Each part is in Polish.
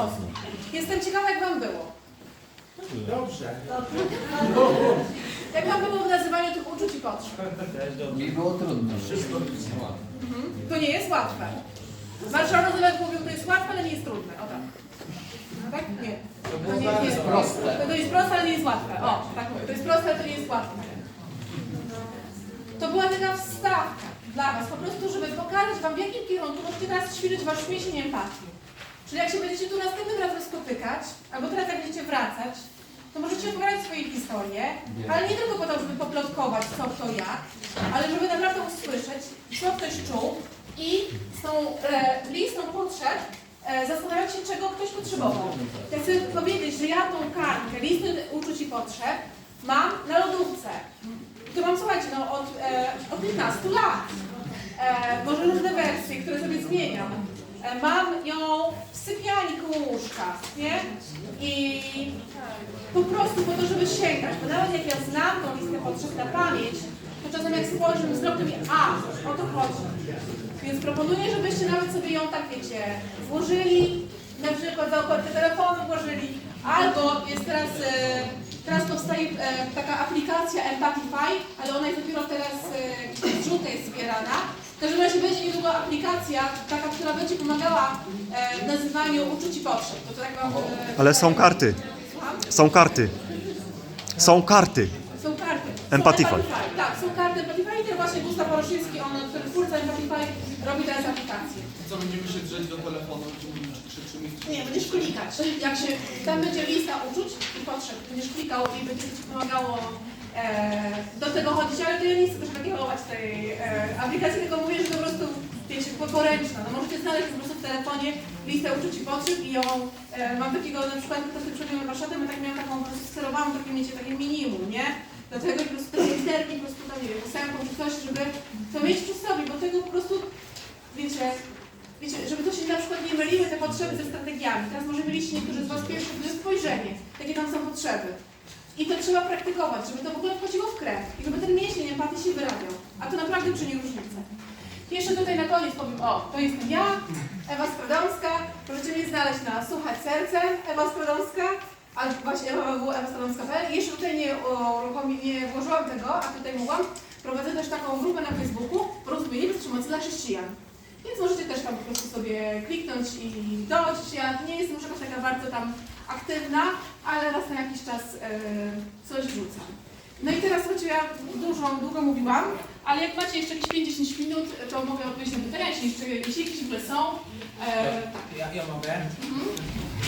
osób. Jestem ciekawa, jak Wam było. Dobrze. Jak Wam było w nazywaniu tych uczuć i potrzeb? Mi było trudno. Wszystko To nie jest łatwe. Marszał Roosevelt mówił, to jest łatwe, ale nie jest trudne. O tak. No tak? Nie. To nie bardzo jest proste. To, to jest proste, ale nie jest łatwe. O, tak mówię. To jest proste, ale to nie jest łatwe. To była taka wstawka dla Was, po prostu, żeby pokazać Wam, w jakim kierunku możecie teraz ćwiczyć Wasz mięsień empatii. Czyli jak się będziecie tu następnym razem spotykać, albo teraz jak będziecie wracać, to możecie opowiadać swoje historie, ale nie tylko po to, żeby poplotkować co, kto, jak, ale żeby naprawdę usłyszeć, co ktoś czuł i z tą e, listą potrzeb e, zastanawiać się, czego ktoś potrzebował. Ja chcę powiedzieć, że ja tą kartkę, listę uczuć i potrzeb mam na lodówce. To mam, słuchajcie, no, od, e, od 15 lat. E, może różne wersje, które sobie zmieniam. E, mam ją w sypialni koło łóżka, nie? I po prostu po to, żeby sięgać, bo nawet jak ja znam tą listę potrzeb na pamięć, to czasem jak spojrzę wzrok, to mówię, a, o to chodzi. Więc proponuję, żebyście nawet sobie ją tak, wiecie, włożyli, na przykład za okładkę telefonu włożyli, albo jest teraz, e, teraz powstaje e, taka aplikacja Empathify, ale ona jest dopiero teraz e, żółtej zbierana. W każdym razie będzie niedługo aplikacja, taka, która będzie pomagała e, w nazywaniu uczuć i potrzeb. To tak wam, e, Ale są karty. Słucham? Są karty. Są karty. Są karty. Są Empathify. Tak, są karty Empathify i ten właśnie Gustaw Oroszyński, on, który twórca Empathify, robi teraz aplikację. Co będziemy się drzeć do telefonu? Nie, będziesz klikać. Jak się, tam będzie lista uczuć i potrzeb. Będziesz klikał i będzie ci pomagało do tego chodzić, ale to ja nie chcę też reklamować tej e, aplikacji, tylko mówię, że to po prostu, wiecie, po- poręczna. No możecie znaleźć po prostu w telefonie listę uczuć i potrzeb i ją, e, mam takiego na przykład, kto sobie przed warsztatem, ja tak miałam taką po prostu sterowaną takim, wiecie, takie minimum, nie? Dlatego po prostu takie literki po prostu tam, nie wiem, ósemką czy coś, żeby to mieć przy sobie, bo tego po prostu, wiecie, Wiecie, żeby to się na przykład nie myliły te potrzeby ze strategiami. Teraz może mieliście niektórzy z Was pierwsze spojrzenie, jakie tam są potrzeby. I to trzeba praktykować, żeby to w ogóle wchodziło w krew i żeby ten mięsień empatii się wyrabiał. A to naprawdę czyni różnicę. Jeszcze tutaj na koniec powiem, o, to jestem ja, Ewa Spradomska. Możecie mnie znaleźć na Słuchać Serce, Ewa Spradomska, albo właśnie www Ewa Spradomska.pl. Jeszcze tutaj nie, uruchomi- nie włożyłam tego, a tutaj mogłam. Prowadzę też taką grupę na Facebooku, Porozumienie bez przemocy dla chrześcijan. Więc możecie też tam po prostu sobie kliknąć i dojść. Ja nie jestem już jakaś taka bardzo tam aktywna, ale raz na jakiś czas e, coś wrzucam. No i teraz słuchajcie, ja dużo, długo mówiłam, ale jak macie jeszcze jakieś 5-10 minut, to mogę odpowiedzieć na pytania, jeśli jeszcze jeśli jakieś w ogóle są. E, tak. Ja, ja mogę?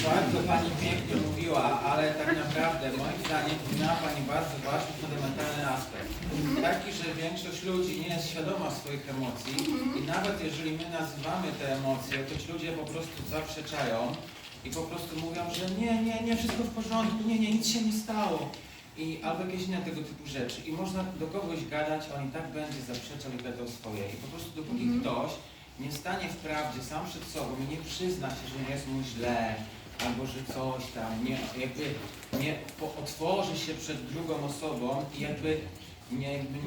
Bardzo Pani pięknie mówiła, ale tak naprawdę moim zdaniem miała Pani bardzo ważny, fundamentalny aspekt. Taki, że większość ludzi nie jest świadoma swoich emocji i nawet jeżeli my nazywamy te emocje, to ci ludzie po prostu zaprzeczają i po prostu mówią, że nie, nie, nie, wszystko w porządku, nie, nie, nic się nie stało. I albo jakieś inne tego typu rzeczy. I można do kogoś gadać, on i tak będzie zaprzeczał i gadał swoje. I po prostu dopóki Mhm. ktoś nie stanie w prawdzie sam przed sobą i nie przyzna się, że jest mu źle, albo że coś tam, nie, jakby nie otworzy się przed drugą osobą i jakby nie, jakby,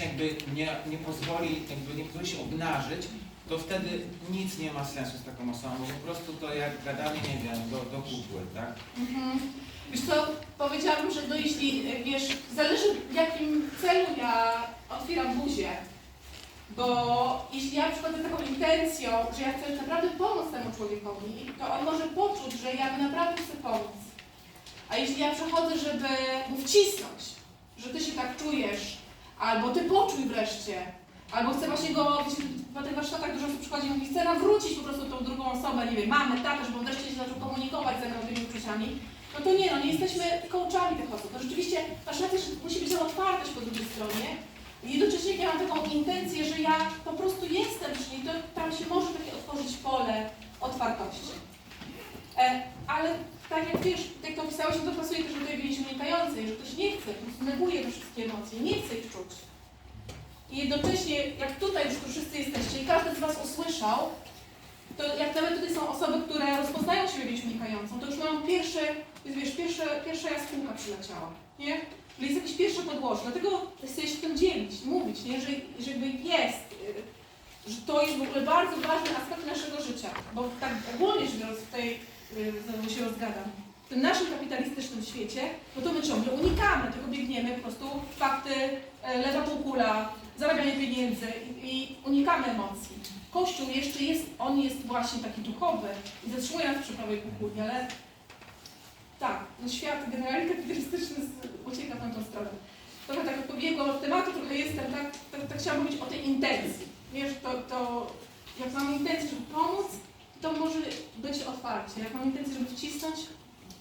jakby nie, nie pozwoli, jakby nie pozwoli się obnażyć, to wtedy nic nie ma sensu z taką osobą, bo po prostu to jak gadanie, nie wiem, do, do kukły, tak? Mhm. Wiesz co, powiedziałabym, że no jeśli, wiesz, zależy w jakim celu ja otwieram buzię. Bo jeśli ja przychodzę z taką intencją, że ja chcę naprawdę pomóc temu człowiekowi, to on może poczuć, że ja mu naprawdę chcę pomóc. A jeśli ja przychodzę, żeby mu wcisnąć, że ty się tak czujesz, albo ty poczuj wreszcie, albo chcę właśnie go, po tych warsztatach dużo osób przychodzi i mówi, chcę nawrócić po prostu tą drugą osobę, nie wiem, mamę, tatę, żeby on wreszcie się zaczął komunikować mną tymi uczuciami, no to nie, no nie jesteśmy coachami tych osób. To rzeczywiście że musi być tam otwartość po drugiej stronie. I jednocześnie ja mam taką intencję, że ja po prostu jestem, czyli to, tam się może takie otworzyć pole otwartości. E, ale tak jak wiesz, jak to pisałeś, no to pasuje też do tej więzi unikającej, że ktoś nie chce, neguje te wszystkie emocje, nie chce ich. I jednocześnie, jak tutaj już tu wszyscy jesteście i każdy z Was usłyszał, to jak nawet tutaj są osoby, które rozpoznają siebie więź unikającą, to już mają pierwsze, wiesz, pierwsze, pierwsza jaskółka przyleciała, nie? Czyli jest jakieś pierwsze podłoże, dlatego chcę się tym dzielić, mówić, nie? Że, że jakby jest, y, że to jest w ogóle bardzo ważny aspekt naszego życia, bo tak ogólnie rzecz biorąc tej y, znowu się rozgadam, w tym naszym kapitalistycznym świecie, no to my ciągle unikamy, tylko biegniemy po prostu fakty, e, lewa półkula, zarabianie pieniędzy i, unikamy emocji. Kościół jeszcze jest, on jest właśnie taki duchowy i zatrzymuje nas przy prawej półkuli, ale tak, no świat generalnie kapitalistyczny ucieka w tamtą stronę. Trochę tak pobiegłam od tematu, trochę jestem, tak, tak, tak chciałam mówić o tej intencji. Wiesz, to, to jak mam intencję, żeby pomóc, to może być otwarcie. Jak mam intencję, żeby wcisnąć,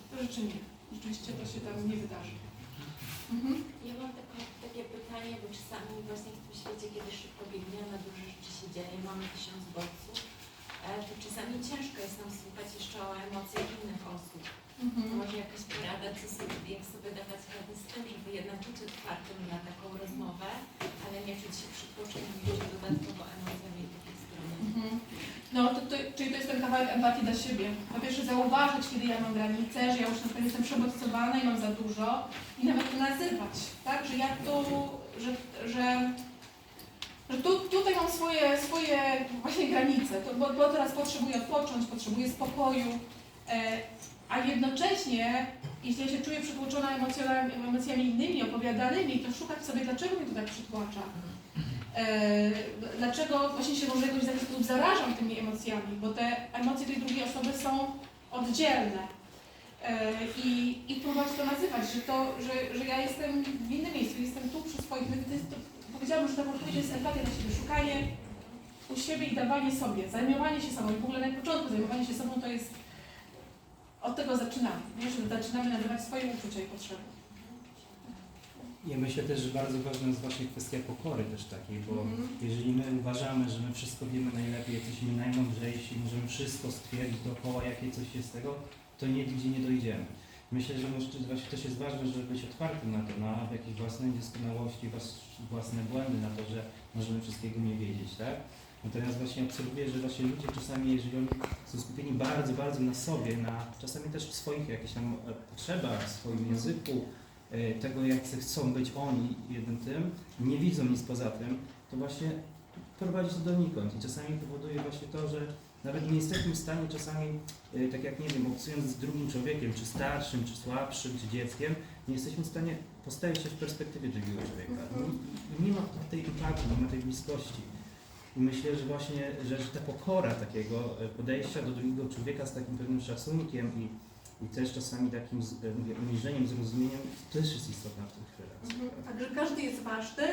to rzeczy nie. Rzeczywiście to się tam nie wydarzy. Mhm. Ja mam takie, takie pytanie, bo czasami właśnie w tym świecie, kiedy szybko biegniemy, dużo rzeczy się dzieje, mamy tysiąc bodźców, e, to czasami ciężko jest nam słuchać jeszcze o emocjach innych osób. Mhm. Może jakaś porada, co sobie, jak sobie dawać radę z tym, żeby jednak być otwartym na taką rozmowę, ale nie czuć się przytłoczonym jeszcze dodatkowo emocjami drugiej strony. Mhm. No, to, to, czyli to jest ten kawałek empatii dla siebie. Po pierwsze zauważyć, kiedy ja mam granice, że ja już na przykład jestem przebodźcowana i mam za dużo i nawet to nazywać, tak? Że ja tu, że, że, że tu, tutaj mam swoje, swoje właśnie granice, to, bo, bo teraz potrzebuję odpocząć, potrzebuję spokoju, e, a jednocześnie, jeśli ja się czuję przytłoczona emocjami, emocjami innymi, opowiadanymi, to szukać sobie, dlaczego mnie to tak przytłacza. E, dlaczego właśnie się może jakoś w zarażam tymi emocjami, bo te emocje tej drugiej osoby są oddzielne. E, I, i próbować to nazywać, że, to, że, że ja jestem w innym miejscu, jestem tu przy swoich, to jest, to, powiedziałabym, że ta odpowiedź jest empatia dla siebie, szukanie u siebie i dawanie sobie, zajmowanie się sobą. I w ogóle na początku zajmowanie się sobą to jest, od tego zaczynamy, nie? że zaczynamy nazywać swoje uczucia i potrzeby. Ja myślę też, że bardzo ważna jest właśnie kwestia pokory też takiej, bo Mhm. jeżeli my uważamy, że my wszystko wiemy najlepiej, jesteśmy najmądrzejsi, możemy wszystko stwierdzić dookoła, jakie coś jest tego, to nigdzie nie dojdziemy. Myślę, że właśnie też jest ważne, żeby być otwartym na to, na jakieś własne niedoskonałości, włas- własne błędy, na to, że możemy wszystkiego nie wiedzieć, tak? Natomiast właśnie obserwuję, że właśnie ludzie czasami, jeżeli oni są skupieni bardzo, bardzo na sobie, na czasami też w swoich jakichś tam e, potrzebach, w swoim języku, e, tego jak chcą być oni jednym tym, nie widzą nic poza tym, to właśnie prowadzi to donikąd i czasami powoduje właśnie to, że nawet nie jesteśmy w stanie czasami, e, tak jak nie wiem, obcując z drugim człowiekiem, czy starszym, czy słabszym, czy dzieckiem, nie jesteśmy w stanie postawić się w perspektywie drugiego człowieka. Nie, nie ma tej empatii, nie ma tej bliskości. I myślę, że właśnie, że, że ta pokora takiego e, podejścia do drugiego człowieka z takim pewnym szacunkiem i, i też czasami takim e, mówię, uniżeniem, zrozumieniem, też jest istotna w tych relacjach. Mhm. Także każdy jest ważny.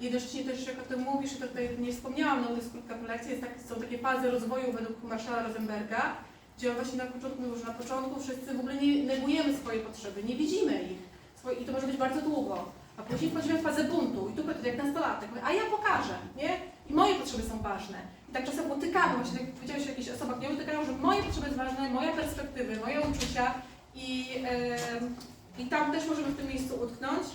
Jednocześnie też, jak o tym mówisz, i tutaj nie wspomniałam, no to jest krótka prelekcja, jest tak, są takie fazy rozwoju według Marszala Rosenberga, gdzie on właśnie na początku że na początku wszyscy w ogóle nie negujemy swoje potrzeby, nie widzimy ich. I to może być bardzo długo. A później wchodzimy w fazę buntu i tu jak nastolatek, a ja pokażę, nie? I moje potrzeby są ważne. I tak czasem utykamy, właśnie tak powiedziałeś o jakichś osobach, nie utykają, że moje potrzeby są ważne, moje perspektywy, moje uczucia i, em, i tam też możemy w tym miejscu utknąć.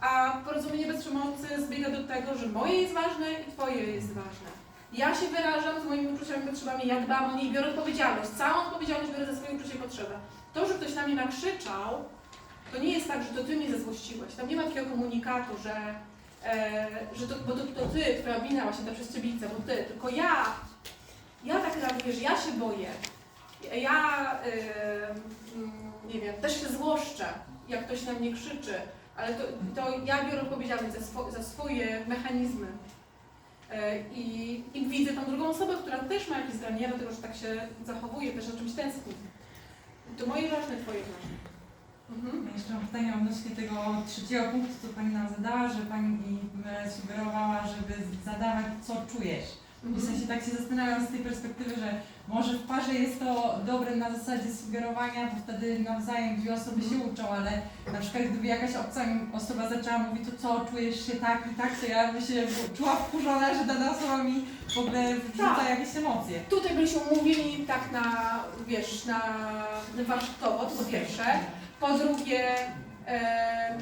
A porozumienie bez przemocy zbiega do tego, że moje jest ważne i twoje jest ważne. Ja się wyrażam z moimi uczuciami i potrzebami, ja dbam o nie i biorę odpowiedzialność. Całą odpowiedzialność biorę za swoje uczucie i potrzebę. To, że ktoś na mnie nakrzyczał, to nie jest tak, że to ty mnie zezłościłeś. Tam nie ma takiego komunikatu, że, e, że to, bo to, to ty, twoja wina właśnie ta przeszczeblica, bo ty, tylko ja, ja tak reaguję, że ja się boję. Ja, e, mm, nie wiem, też się złoszczę, jak ktoś na mnie krzyczy, ale to, to ja biorę odpowiedzialność za, swo, za swoje mechanizmy. E, I, I widzę tą drugą osobę, która też ma jakieś zranienia, dlatego że tak się zachowuje, też o czymś tęskni. To moje ważne, twoje ważne. Mhm. Ja jeszcze mam pytanie odnośnie tego trzeciego punktu, co Pani nam zadała, że Pani sugerowała, żeby zadawać, co czujesz. W sensie tak się zastanawiam z tej perspektywy, że może w parze jest to dobre na zasadzie sugerowania, bo wtedy nawzajem dwie osoby się uczą, ale na przykład gdyby jakaś obca osoba zaczęła mówić, to co, czujesz się tak i tak, to ja bym się czuła wkurzona, że dana osoba mi w ogóle wrzuca Tak. jakieś emocje. Tutaj byliśmy umówieni tak na, wiesz, na warsztatowo, to po pierwsze. Po drugie, e,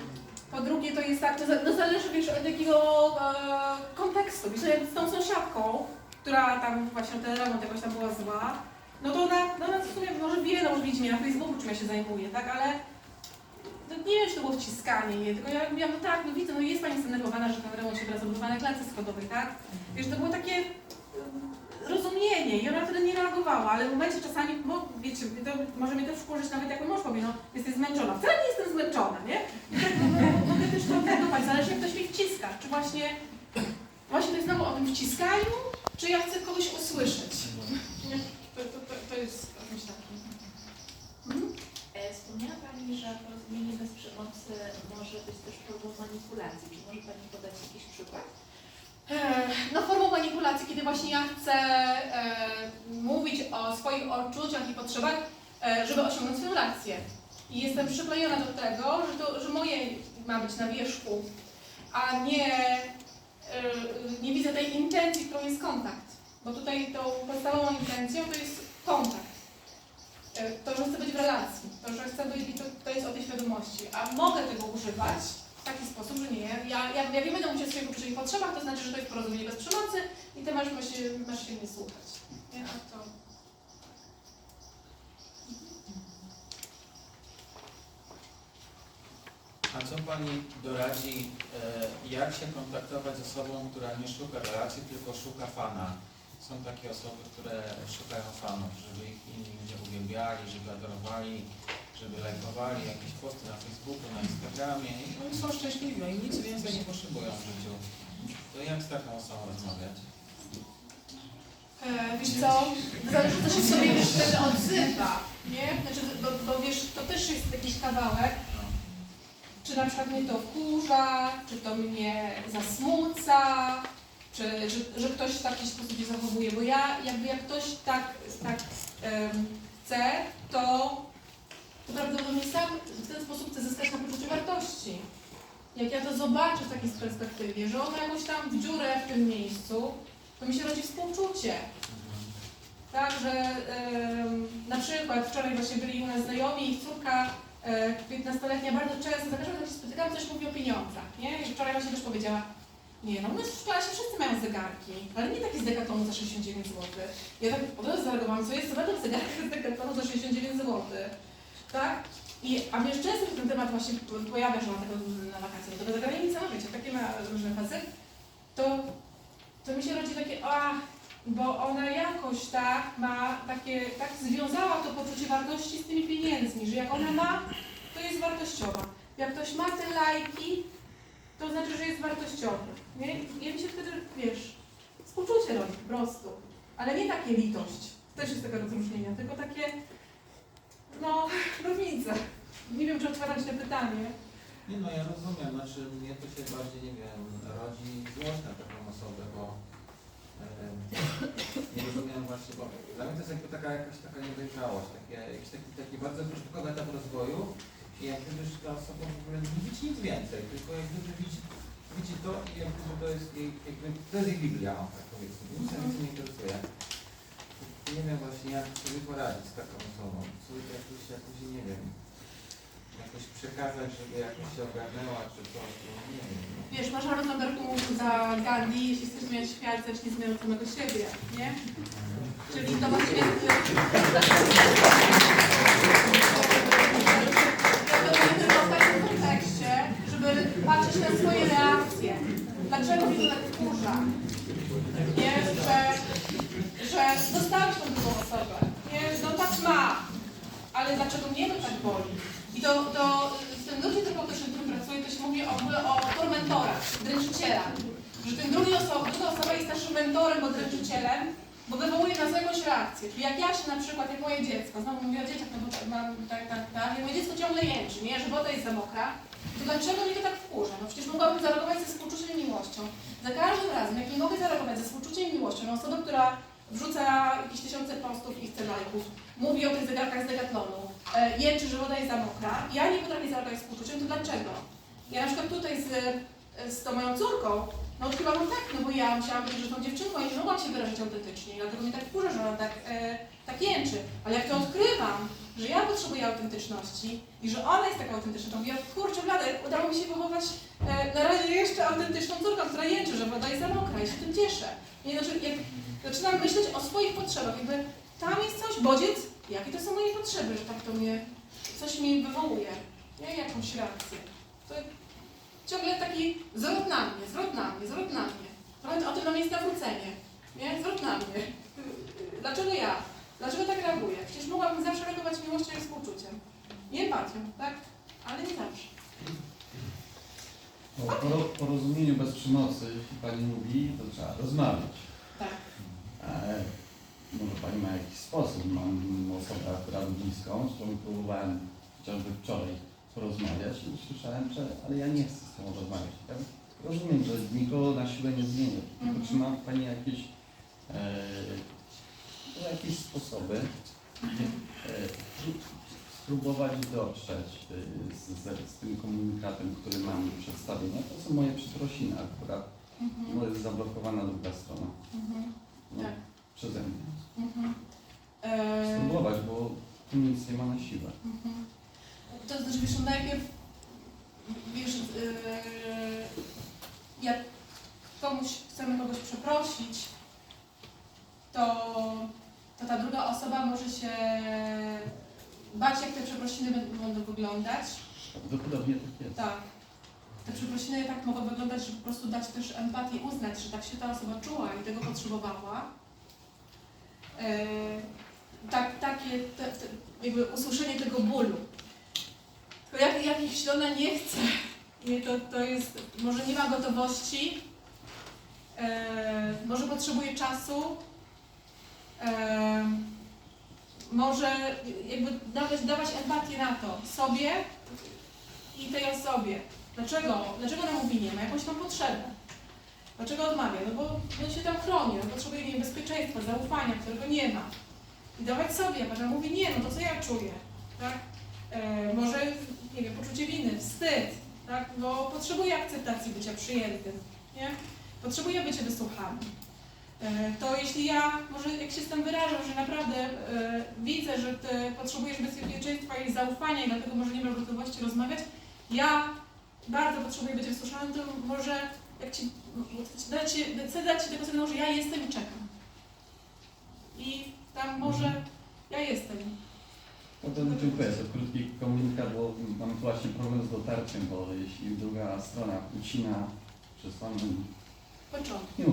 po drugie to jest tak, no zależy wiesz od jakiego e, kontekstu. Wiesz, z tą sąsiadką, która tam właśnie ten remont jakoś tam była zła, no to ona, no ona w sumie może wie, no może widzi mnie na Facebooku, czym ja się zajmuję, tak, ale no nie wiem, czy to było wciskanie jej, tylko ja mówiłam, no tak, no widzę, no jest pani zdenerwowana, że ten remont się teraz na klatce schodowej, tak? Wiesz, to było takie mm, rozumienie, i ona wtedy nie reagowała, ale w momencie czasami, no wiecie, to może mnie też wkurzyć nawet jak mój mąż powie, no jesteś zmęczona. Wcale nie jestem zmęczona, nie? I tak no, no, mogę też to reagować, zależy jak ktoś mnie wciska, czy właśnie, właśnie to jest znowu o tym wciskaniu, czy ja chcę kogoś usłyszeć. To, to, to, to jest jakimś takim. Mhm. E, Wspomniała Pani, że porozumienie bez przemocy może być też formą manipulacji. Czy może Pani podać jakiś przykład? E, No formą manipulacji, kiedy właśnie ja chcę e, mówić o swoich odczuciach i potrzebach, e, żeby osiągnąć swoją rację. I jestem przyklejona do tego, że, to, że moje ma być na wierzchu, a nie, e, nie widzę intencji, którą jest kontakt. Bo tutaj tą podstawową intencją to jest kontakt. E, To, że chcę być w relacji, to, że chcę być, to, to jest o tej świadomości. A mogę tego używać w taki sposób, że nie. Ja, ja, jak nie będę mówić o swoich uczuciach i potrzebach, to znaczy, że to jest porozumienie bez przemocy i ty masz, masz, masz się mnie słuchać. Nie? A to... A co Pani doradzi, e, jak się kontaktować z osobą, która nie szuka relacji, tylko szuka fana? Są takie osoby, które szukają fanów, żeby ich inni ludzie uwielbiali, żeby adorowali, żeby lajkowali jakieś posty na Facebooku, na Instagramie i oni są szczęśliwi, oni nic więcej nie potrzebują w życiu. To jak z taką osobą rozmawiać? E, wiesz co, zależy co się sobie wiesz, odzywa, nie? Znaczy, bo, bo wiesz, to też jest jakiś kawałek, czy na przykład mnie to wkurza, czy to mnie zasmuca, czy że, że ktoś w taki sposób się zachowuje, bo ja jakby jak ktoś tak, tak em, chce, to, to prawdopodobnie sam w ten sposób chce zyskać na poczuciu wartości. Jak ja to zobaczę w takiej perspektywie, że ona jakoś tam w dziurę w tym miejscu, to mi się rodzi współczucie. Tak, że em, na przykład wczoraj właśnie byli u nas znajomi i córka 15-letnia bardzo często, za każdym razem jak się spotykamy, coś mówi o pieniądzach, nie? I wczoraj właśnie też powiedziała, nie no, u nas w klasie wszyscy mają zegarki, ale nie takie z dekatonu za 69 zł. Ja tak od razu zareagowałam, co jest zaletą zegarka z dekatonu za 69 zł, tak? I, a mnie często się ten temat właśnie pojawia, że ona tego na wakacje, no to za granicę, no wiecie, takie ma różne fazy, to to mi się rodzi takie, a, bo ona jakoś tak ma takie, tak związała to poczucie wartości z tymi pieniędzmi, że jak ona ma, to jest wartościowa. Jak ktoś ma te lajki, to znaczy, że jest wartościowy. Nie? Ja mi się wtedy, wiesz, współczucie rodzi po prostu. Ale nie takie litość, też jest tego rozróżnienia, tylko takie, no, różnice. Nie wiem, czy otwieram się pytanie. Nie no, ja rozumiem, znaczy mnie to się bardziej, nie wiem, rodzi złość na taką osobę, bo dla mnie to jest jakby taka jakaś taka niedojrzałość, takie, jakiś taki, taki bardzo początkowy etap rozwoju i jak gdyby ta osoba w ogóle nie widzi nic więcej, tylko jak gdyby widzi, widzi to i jak gdyby to jest jej, jakby, to jest jej Biblia, tak powiedzmy, nic więcej nie interesuje. Nie wiem właśnie jak sobie poradzić z taką osobą, co jakoś, jakoś, nie wiem, jakoś przekazać, żeby jakoś się ogarnęła, czy coś, no nie wiem. no. Wiesz, masz Rosenberg mówił za Gandhi, jeśli chcesz zmieniać świat, zacznij zmieniać samego siebie, nie? Czyli to właściwie... Ja to mówię tylko w takim kontekście, żeby patrzeć na swoje reakcje. Dlaczego mnie to tak wkurza? Nie, że, że dostałeś tą drugą osobę. Nie, no tak ma. Ale dlaczego mnie to tak boli? I to, to w tym drugim terapeutycznym, w którym pracuję, to się mówi w ogóle o tormentorach, dręczycielach. Że ten drugi osoba, druga osoba jest naszym mentorem, bo dręczycielem, bo wywołuje nas jakąś reakcję. Czyli jak ja się na przykład, jak moje dziecko, znowu mówię o dzieciach, no bo tak mam, tak, tak, ciągle jęczy, nie, że woda jest za mokra, to dlaczego mnie to tak wkurza? No przecież mogłabym zareagować ze współczuciem i miłością. Za każdym razem, jak nie mogę zareagować ze współczuciem i miłością na osobę, która wrzuca jakieś tysiące postów i chce lajków, mówi o tych zegarkach z Decathlonu, e, jęczy, że woda jest za mokra, ja nie potrafię zareagować współczuciem, to dlaczego? Ja na przykład tutaj z, z tą moją córką, no odkrywam tak, no bo ja musiałam być rzeczną dziewczynką i nie mogłam się wyrazić autentycznie, dlatego mnie tak wkurza, że ona tak, e, tak jęczy. Ale jak to odkrywam, że ja potrzebuję autentyczności i że ona jest taka autentyczna, mówię, kurczę blade, udało mi się wychować e, na razie jeszcze autentyczną córkę, która jęczy, że woda jest za mokra i się tym cieszę. Nie, znaczy, jak zaczynam myśleć o swoich potrzebach, jakby tam jest coś, bodziec, jakie to są moje potrzeby, że tak to mnie, coś mi wywołuje, nie, jakąś reakcję. To ciągle taki zwrot na mnie, zwrot na mnie, zwrot na mnie. Trochę o tym nam jest nawrócenie, nie, zwrot na mnie. dlaczego ja? Dlaczego tak reaguję? Przecież mogłabym zawsze reagować miłością i współczuciem. I empatią, tak? Ale nie zawsze. O poro- porozumieniu bez przemocy, jeśli Pani mówi, to trzeba rozmawiać. Tak. E, może Pani ma jakiś sposób. Mam osobę akurat bliską, z którą próbowałem chociażby wczoraj porozmawiać i usłyszałem, że ale ja nie chcę z tą rozmawiać. Ja rozumiem, że nikogo na siłę nie zmienię. Mhm. czy ma Pani jakieś, e, jakieś sposoby, e, spróbować dotrzeć e, z, z, z tym komunikatem, który mam do przedstawienia. To są moje przeprosiny akurat, Mhm. bo jest zablokowana druga strona. Mhm. No, Tak. Przeze mnie. Mhm. Eee, Spróbować, bo tu nic nie ma na siłę. Mhm. To znaczy, wiesz, no najpierw, wiesz, yy, jak komuś chcemy kogoś przeprosić, to, to ta druga osoba może się bać, jak te przeprosiny będą- wyglądać. Prawdopodobnie tak jest. Tak. Te przeprosiny tak mogą wyglądać, że po prostu dać też empatię, uznać, że tak się ta osoba czuła i tego potrzebowała. E, tak, takie te, te, jakby usłyszenie tego bólu. Tylko jak, jak jeśli ona nie chce, to, to jest, może nie ma gotowości, e, może potrzebuje czasu, może jakby dawać, dawać empatię na to sobie i tej osobie. Dlaczego? Dlaczego ona mówi nie? Ma jakąś tam potrzebę. Dlaczego odmawia? No bo on się tam chroni, on potrzebuje nie bezpieczeństwa, zaufania, którego nie ma. I dawać sobie, a ona mówi nie, no to co ja czuję, tak? E, może, nie wiem, poczucie winy, wstyd, tak? Bo potrzebuje akceptacji bycia przyjętym, nie? Potrzebuje bycia wysłuchanym. E, to jeśli ja, może jak się z tym wyrażam, że naprawdę e, widzę, że ty potrzebujesz bezpieczeństwa i zaufania i dlatego może nie masz gotowości rozmawiać, ja bardzo potrzebuję być wysłuszanym, to może jak ci, dać ci, chcę dać ci tego sygnału, że ja jestem i czekam. I tam może ja jestem. No to dziękuję za krótki komunikat, bo mam właśnie problem z dotarciem, bo jeśli druga strona ucina przez samym Początek. dniu,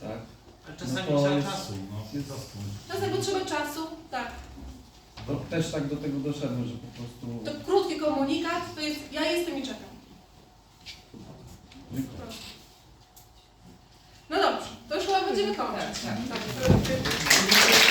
tak? Ale czasami No to trzeba jest- czasu, no. jest- po prostu. Czasem potrzeba czasu, tak. To też tak do tego doszedłem, że po prostu... To krótki komunikat to jest ja jestem i czekam. No dobrze, to już chyba będziemy kończyć. Tak, tak.